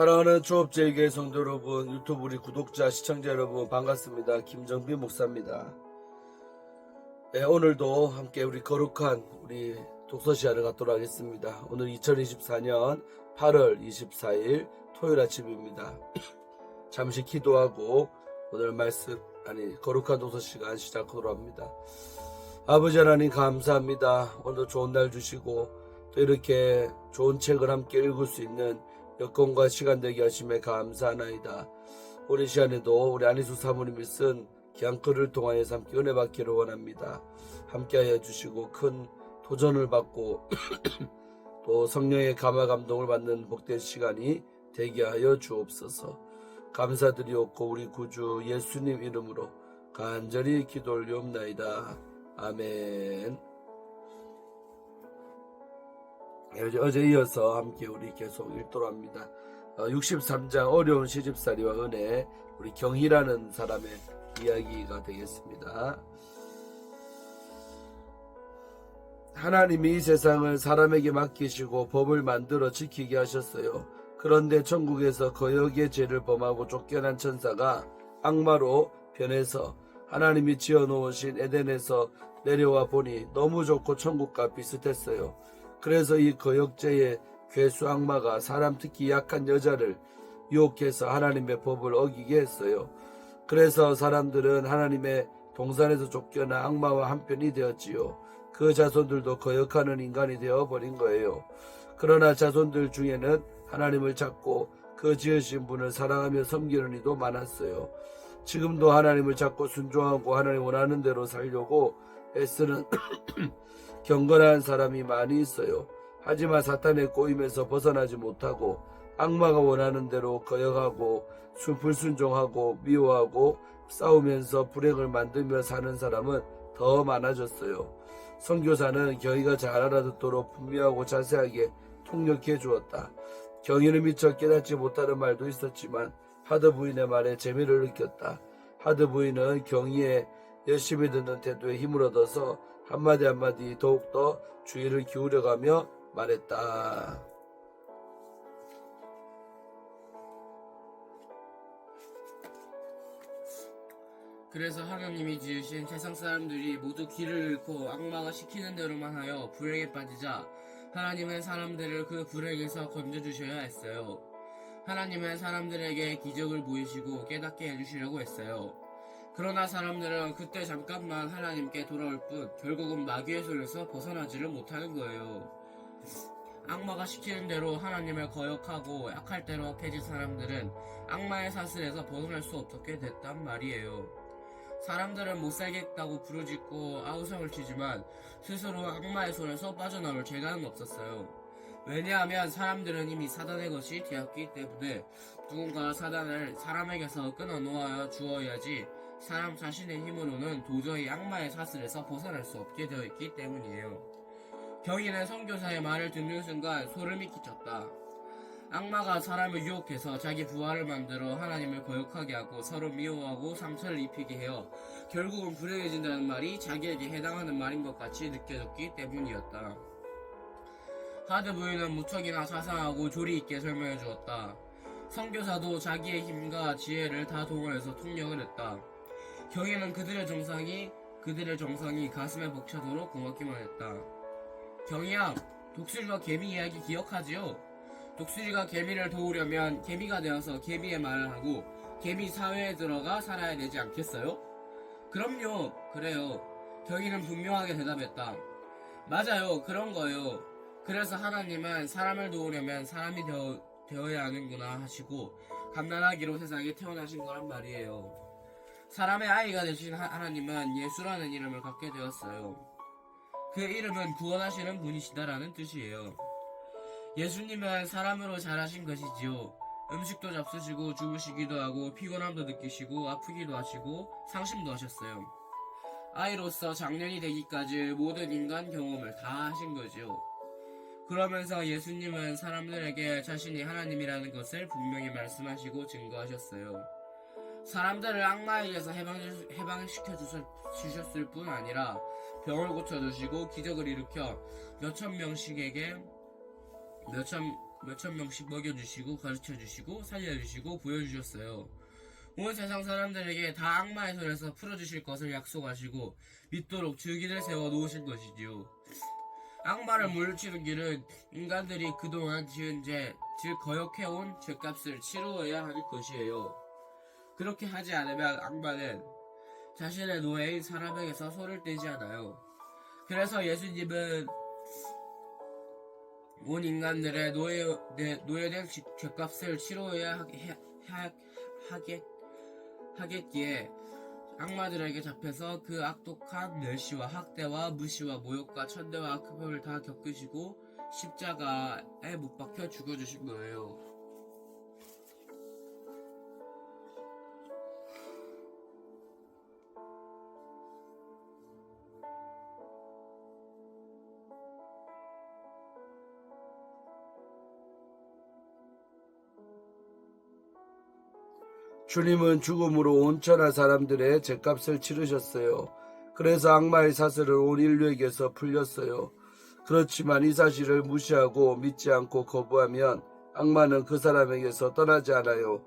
사랑하는 조업제일교회 성도 여러분, 유튜브 우리 구독자, 시청자 여러분 반갑습니다. 김정빈 목사입니다. 네, 오늘도 함께 우리 거룩한 우리 독서 시간을 갖도록 하겠습니다. 오늘 2024년 8월 24일 토요일 아침입니다. 잠시 기도하고 오늘 말씀 아니 거룩한 독서 시간 시작하도록 합니다. 아버지 하나님 감사합니다. 오늘 좋은 날 주시고 또 이렇게 좋은 책을 함께 읽을 수 있는 여건과 시간 되게 하심에 감사하나이다. 우리 시간에도 우리 안희수 사모님이 쓴 귀한 글을 통하여서 함께 은혜 받기를 원합니다. 함께하여 주시고 큰 도전을 받고 또 성령의 감화 감동을 받는 복된 시간이 되게 하여 주옵소서. 감사드리옵고 우리 구주 예수님 이름으로 간절히 기도 올리옵나이다. 아멘. 어제, 어제 이어서 함께 우리 계속 읽도록 합니다. 어, 63장 어려운 시집살이와 은혜 우리 경희라는 사람의 이야기가 되겠습니다. 하나님이 이 세상을 사람에게 맡기시고 법을 만들어 지키게 하셨어요. 그런데 천국에서 거역의 죄를 범하고 쫓겨난 천사가 악마로 변해서 하나님이 지어놓으신 에덴에서 내려와 보니 너무 좋고 천국과 비슷했어요. 그래서 이 거역죄의 괴수 악마가 사람 특히 약한 여자를 유혹해서 하나님의 법을 어기게 했어요. 그래서 사람들은 하나님의 동산에서 쫓겨나 악마와 한편이 되었지요. 그 자손들도 거역하는 인간이 되어 버린 거예요. 그러나 자손들 중에는 하나님을 찾고 그 지으신 분을 사랑하며 섬기는 이도 많았어요. 지금도 하나님을 찾고 순종하고 하나님 원하는 대로 살려고 애쓰는 경건한 사람이 많이 있어요. 하지만 사탄의 꼬임에서 벗어나지 못하고 악마가 원하는 대로 거역하고 불순종하고 미워하고 싸우면서 불행을 만들며 사는 사람은 더 많아졌어요. 선교사는 경희가 잘 알아듣도록 분명하고 자세하게 통역해 주었다. 경희는 미처 깨닫지 못하는 말도 있었지만 하드 부인의 말에 재미를 느꼈다. 하드 부인은 경희의 열심히 듣는 태도에 힘을 얻어서 한마디 한마디 더욱더 주의를 기울여가며 말했다. 그래서 하나님이 지으신 세상 사람들이 모두 길을 잃고 악마가 시키는 대로만 하여 불행에 빠지자 하나님은 사람들을 그 불행에서 건져주셔야 했어요. 하나님은 사람들에게 기적을 보이시고 깨닫게 해주시려고 했어요. 그러나 사람들은 그때 잠깐만 하나님께 돌아올 뿐 결국은 마귀의 손에서 벗어나지를 못하는 거예요. 악마가 시키는 대로 하나님을 거역하고 약할 대로 악해진 사람들은 악마의 사슬에서 벗어날 수 없게 됐단 말이에요. 사람들은 못 살겠다고 부르짖고 아우성을 치지만 스스로 악마의 손에서 빠져나올 재간은 없었어요. 왜냐하면 사람들은 이미 사단의 것이 되었기 때문에 누군가 사단을 사람에게서 끊어놓아 주어야지 사람 자신의 힘으로는 도저히 악마의 사슬에서 벗어날 수 없게 되어 있기 때문이에요. 경희는 선교사의 말을 듣는 순간 소름이 끼쳤다. 악마가 사람을 유혹해서 자기 부하를 만들어 하나님을 거역하게 하고 서로 미워하고 상처를 입히게 해요. 결국은 불행해진다는 말이 자기에게 해당하는 말인 것 같이 느껴졌기 때문이었다. 하드 부인은 무척이나 자상하고 조리 있게 설명해 주었다. 선교사도 자기의 힘과 지혜를 다 동원해서 통역을 했다. 경희는 그들의 정상이 그들의 정상이 가슴에 벅차도록 고맙기만 했다. 경희야, 독수리와 개미 이야기 기억하지요? 독수리가 개미를 도우려면 개미가 되어서 개미의 말을 하고 개미 사회에 들어가 살아야 되지 않겠어요? 그럼요, 그래요. 경희는 분명하게 대답했다. 맞아요, 그런 거요. 그래서 하나님은 사람을 도우려면 사람이 되어, 되어야 하는구나 하시고 감난하기로 세상에 태어나신 거란 말이에요. 사람의 아이가 되신 하- 하나님은 예수라는 이름을 갖게 되었어요. 그 이름은 구원하시는 분이시다라는 뜻이에요. 예수님은 사람으로 자라신 것이지요. 음식도 잡수시고 주무시기도 하고 피곤함도 느끼시고 아프기도 하시고 상심도 하셨어요. 아이로서 장년이 되기까지 모든 인간 경험을 다 하신 거지요. 그러면서 예수님은 사람들에게 자신이 하나님이라는 것을 분명히 말씀하시고 증거하셨어요. 사람들을 악마에게서 해방, 주셨- 주셨을 뿐 아니라 병을 고쳐주시고 기적을 일으켜 몇천 명씩에게 몇천 몇천 명씩 먹여주시고 가르쳐주시고 살려주시고 보여주셨어요. 온 세상 사람들에게 다 악마의 손에서 풀어주실 것을 약속하시고 믿도록 줄기를 세워 놓으실 것이지요. 악마를 물리치는 길은 인간들이 그동안 지은 죄, 즉 거역해온 죄값을 치루어야 할 것이에요. 그렇게 하지 않으면 악마는 자신의 노예인 사람에게서 손을 떼지 않아요. 그래서 예수님은 온 인간들의 노예, 네, 노예된 지- 죄값을 치러야 하, 하, 하겠, 하겠기에 악마들에게 잡혀서 그 악독한 멸시와 학대와 무시와 모욕과 천대와 악행을 다 겪으시고 십자가에 못 박혀 죽어주신 거예요. 주님은 죽음으로 온 천하 사람들의 죄값을 치르셨어요. 그래서 악마의 사슬을 온 인류에게서 풀렸어요. 그렇지만 이 사실을 무시하고 믿지 않고 거부하면 악마는 그 사람에게서 떠나지 않아요.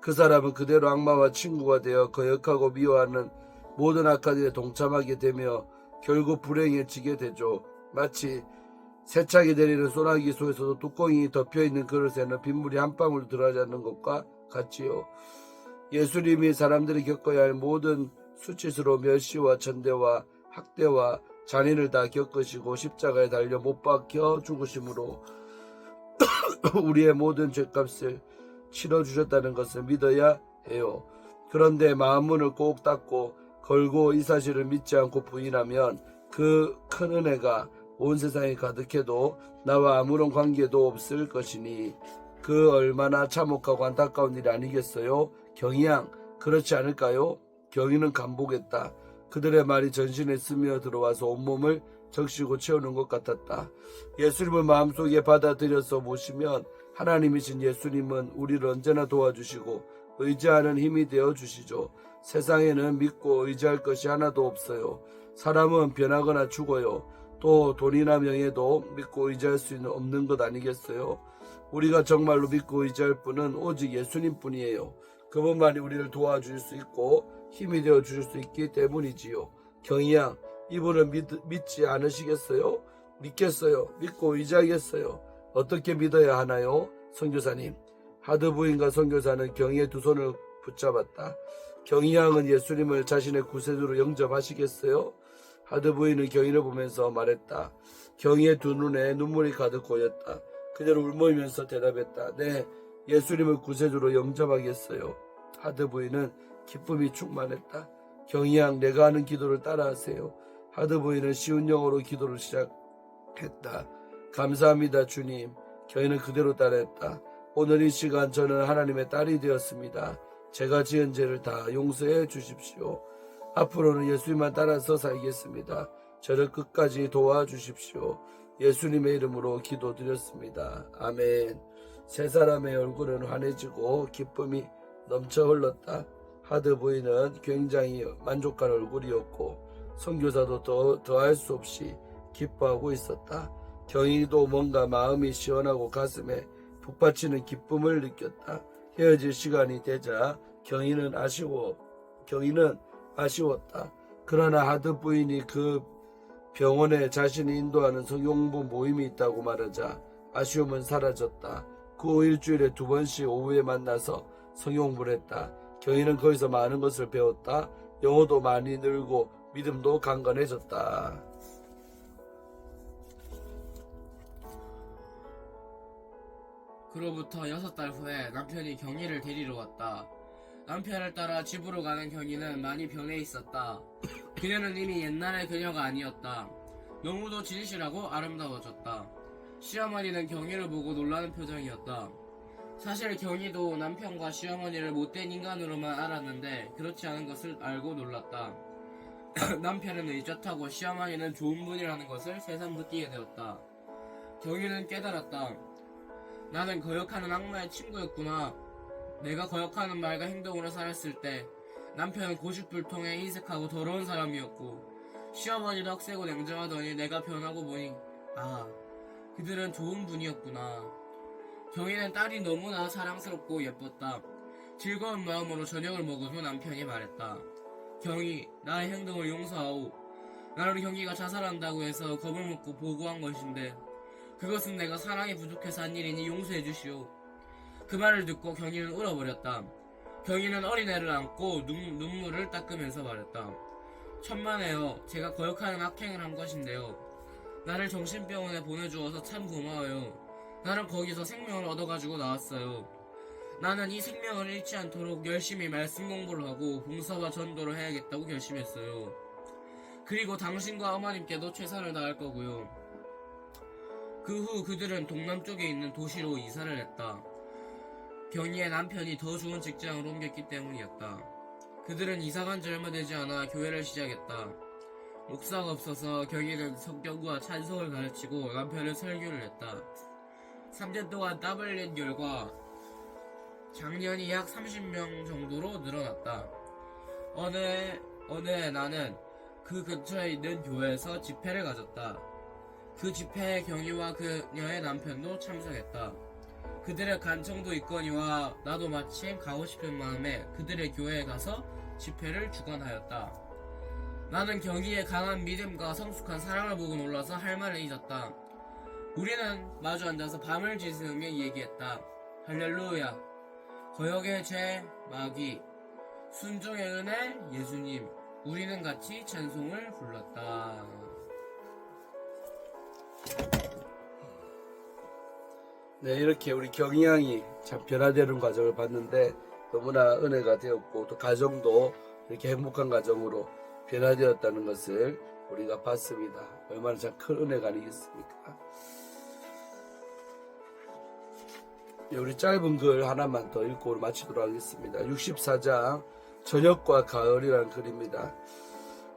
그 사람은 그대로 악마와 친구가 되어 거역하고 미워하는 모든 악한 일에 동참하게 되며 결국 불행에 지게 되죠. 마치 세차게 내리는 소나기 속에서도 뚜껑이 덮여 있는 그릇에는 빗물이 한 방울 들어가지 않는 것과 같지요. 예수님이 사람들이 겪어야 할 모든 수치스러운 멸시와 전대와 학대와 잔인을 다 겪으시고 십자가에 달려 못 박혀 죽으심으로 우리의 모든 죄값을 치러 주셨다는 것을 믿어야 해요. 그런데 마음문을 꼭 닫고 걸고 이 사실을 믿지 않고 부인하면 그 큰 은혜가 온 세상에 가득해도 나와 아무런 관계도 없을 것이니 그 얼마나 참혹하고 안타까운 일이 아니겠어요? 경이양 그렇지 않을까요? 경이는 간보겠다. 그들의 말이 전신에 스며 들어와서 온몸을 적시고 채우는 것 같았다. 예수님을 마음속에 받아들여서 모시면 하나님이신 예수님은 우리를 언제나 도와주시고 의지하는 힘이 되어 주시죠. 세상에는 믿고 의지할 것이 하나도 없어요. 사람은 변하거나 죽어요. 또 돈이나 명예도 믿고 의지할 수 있는 없는 것 아니겠어요? 우리가 정말로 믿고 의지할 분은 오직 예수님 뿐이에요. 그분만이 우리를 도와줄 수 있고 힘이 되어 주실 수 있기 때문이지요. 경이양, 이분을 믿, 믿지 않으시겠어요? 믿겠어요. 믿고 의지하겠어요. 어떻게 믿어야 하나요? 선교사님. 하드 부인과 선교사는 경이의 두 손을 붙잡았다. 경이양은 예수님을 자신의 구세주로 영접하시겠어요? 하드 부인은 경이를 보면서 말했다. 경이의 두 눈에 눈물이 가득 고였다. 그대로 울먹이면서 대답했다. 네, 예수님을 구세주로 영접하겠어요. 하드 부인은 기쁨이 충만했다. 경이양 내가 하는 기도를 따라하세요. 하드 부인은 쉬운 영어로 기도를 시작했다. 감사합니다 주님. 경이는 그대로 따라했다. 오늘 이 시간 저는 하나님의 딸이 되었습니다. 제가 지은 죄를 다 용서해 주십시오. 앞으로는 예수님만 따라서 살겠습니다. 저를 끝까지 도와주십시오. 예수님의 이름으로 기도드렸습니다. 아멘. 세 사람의 얼굴은 환해지고 기쁨이 넘쳐 흘렀다. 하드 부인은 굉장히 만족한 얼굴이었고 선교사도 더 더할 수 없이 기뻐하고 있었다. 경희도 뭔가 마음이 시원하고 가슴에 북받치는 기쁨을 느꼈다. 헤어질 시간이 되자 경희는 아쉬워 경희는 아쉬웠다. 그러나 하드 부인이 그 병원에 자신이 인도하는 성용부 모임이 있다고 말하자 아쉬움은 사라졌다. 그 후 일주일에 두 번씩 오후에 만나서 성용부를 했다. 경희는 거기서 많은 것을 배웠다. 영어도 많이 늘고 믿음도 강건해졌다. 그로부터 여섯 달 후에 남편이 경희를 데리러 왔다. 남편을 따라 집으로 가는 경희는 많이 변해 있었다. 그녀는 이미 옛날의 그녀가 아니었다. 너무도 진실하고 아름다워졌다. 시어머니는 경희를 보고 놀라는 표정이었다. 사실 경희도 남편과 시어머니를 못된 인간으로만 알았는데 그렇지 않은 것을 알고 놀랐다. 남편은 의젓하고 시어머니는 좋은 분이라는 것을 새삼 느끼게 되었다. 경희는 깨달았다. 나는 거역하는 악마의 친구였구나. 내가 거역하는 말과 행동으로 살았을 때 남편은 고집불통에 인색하고 더러운 사람이었고 시어머니도 억세고 냉정하더니 내가 변하고 보니 아 그들은 좋은 분이었구나. 경희는 딸이 너무나 사랑스럽고 예뻤다. 즐거운 마음으로 저녁을 먹은 후 남편이 말했다. 경희, 나의 행동을 용서하오. 나를 경희가 자살한다고 해서 겁을 먹고 보고한 것인데 그것은 내가 사랑이 부족해서 한 일이니 용서해 주시오. 그 말을 듣고 경희는 울어버렸다. 경희는 어린애를 안고 눈, 눈물을 닦으면서 말했다. 천만에요. 제가 거역하는 악행을 한 것인데요. 나를 정신병원에 보내주어서 참 고마워요. 나는 거기서 생명을 얻어가지고 나왔어요. 나는 이 생명을 잃지 않도록 열심히 말씀 공부를 하고 봉사와 전도를 해야겠다고 결심했어요. 그리고 당신과 어머님께도 최선을 다할 거고요. 그 후 그들은 동남쪽에 있는 도시로 이사를 했다. 경희의 남편이 더 좋은 직장으로 옮겼기 때문이었다. 그들은 이사간 지 얼마 되지 않아 교회를 시작했다. 목사가 없어서 경희는 성경과 찬송을 가르치고 남편은 설교를 했다. 3년 동안 땀 흘린 결과 작년이 약 30명 정도로 늘어났다. 어느 해, 어느 해 나는 그 근처에 있는 교회에서 집회를 가졌다. 그 집회에 경희와 그녀의 남편도 참석했다. 그들의 간청도 있거니와 나도 마침 가고 싶은 마음에 그들의 교회에 가서 집회를 주관하였다. 나는 경희의 강한 믿음과 성숙한 사랑을 보고 놀라서 할 말을 잊었다. 우리는 마주 앉아서 밤을 지새우며 얘기했다. 할렐루야. 거역의 죄, 마귀, 순종의 은혜, 예수님. 우리는 같이 찬송을 불렀다. 네, 이렇게 우리 경양이 참 변화되는 과정을 봤는데 너무나 은혜가 되었고 또 가정도 이렇게 행복한 가정으로 변화되었다는 것을 우리가 봤습니다. 얼마나 참 큰 은혜가 아니겠습니까? 우리 짧은 글 하나만 더 읽고 마치도록 하겠습니다. 64장 저녁과 가을이라는 글입니다.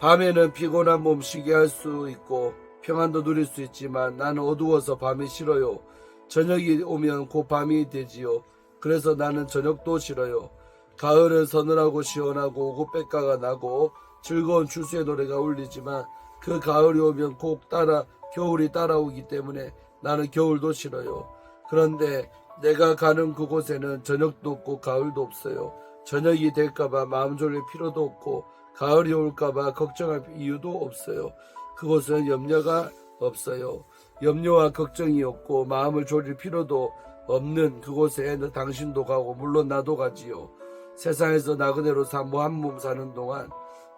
밤에는 피곤한 몸 쉬게 할 수 있고 평안도 누릴 수 있지만 나는 어두워서 밤이 싫어요. 저녁이 오면 곧 밤이 되지요. 그래서 나는 저녁도 싫어요. 가을은 서늘하고 시원하고 오고백가가 나고 즐거운 추수의 노래가 울리지만 그 가을이 오면 꼭 따라 겨울이 따라오기 때문에 나는 겨울도 싫어요. 그런데 내가 가는 그곳에는 저녁도 없고 가을도 없어요. 저녁이 될까봐 마음 졸릴 필요도 없고 가을이 올까봐 걱정할 이유도 없어요. 그곳은 염려가 없어요. 염려와 걱정이 없고 마음을 졸일 필요도 없는 그곳에 당신도 가고 물론 나도 가지요. 세상에서 나그네로 사모 한몸 사는 동안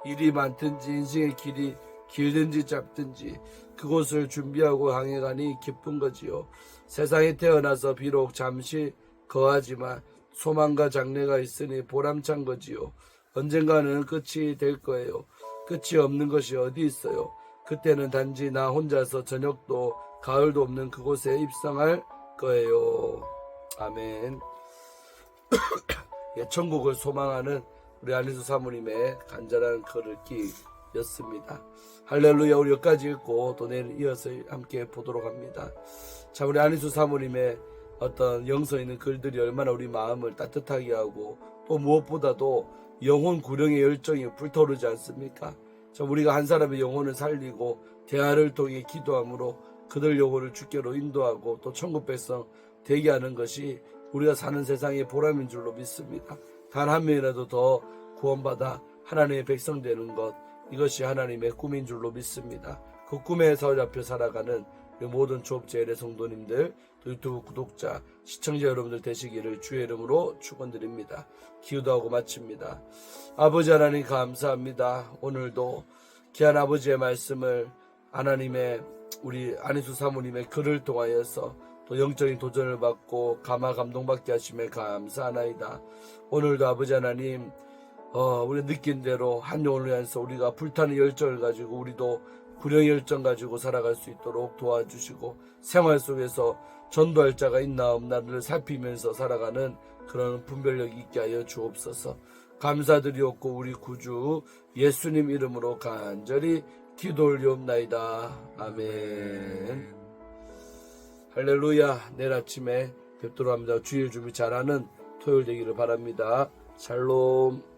일이 많든지 인생의 길이 길든지 짧든지 그곳을 준비하고 항해가니 기쁜 거지요. 세상에 태어나서 비록 잠시 거하지만 소망과 장래가 있으니 보람찬 거지요. 언젠가는 끝이 될 거예요. 끝이 없는 것이 어디 있어요. 그때는 단지 나 혼자서 저녁도 가을도 없는 그곳에 입성할 거예요. 아멘. 예, 천국을 소망하는 우리 안희수 사모님의 간절한 글을기였습니다. 할렐루야 우리 여기까지 읽고 또 내일 이어서 함께 보도록 합니다. 자 우리 안희수 사모님의 어떤 영서 있는 글들이 얼마나 우리 마음을 따뜻하게 하고 또 무엇보다도 영혼 구령의 열정이 불타오르지 않습니까? 자 우리가 한 사람의 영혼을 살리고 대화를 통해 기도함으로 그들 영혼을 주께로 인도하고 또 천국 백성 되게 하는 것이 우리가 사는 세상의 보람인 줄로 믿습니다. 단 한 명이라도 더 구원받아 하나님의 백성 되는 것 이것이 하나님의 꿈인 줄로 믿습니다. 그 꿈에 사로잡혀 살아가는 모든 조업제일의 성도님들 또 유튜브 구독자 시청자 여러분들 되시기를 주의 이름으로 축원드립니다. 기도하고 마칩니다. 아버지 하나님 감사합니다. 오늘도 귀한 아버지의 말씀을 하나님의 우리 안희수 사모님의 글을 통하여서 또 영적인 도전을 받고 감화 감동받게 하심에 감사하나이다. 오늘도 아버지 하나님 어, 우리 느낀 대로 한 영혼을 위해서 우리가 불타는 열정을 가지고 우리도 구령 열정 가지고 살아갈 수 있도록 도와주시고 생활 속에서 전도할 자가 있나 없나를 살피면서 살아가는 그런 분별력이 있게 하여 주옵소서. 감사드리옵고 우리 구주 예수님 이름으로 간절히 기도 올리옵나이다. 아멘. 할렐루야. 내일 아침에 뵙도록 합니다. 주일 준비 잘하는 토요일 되기를 바랍니다. 샬롬.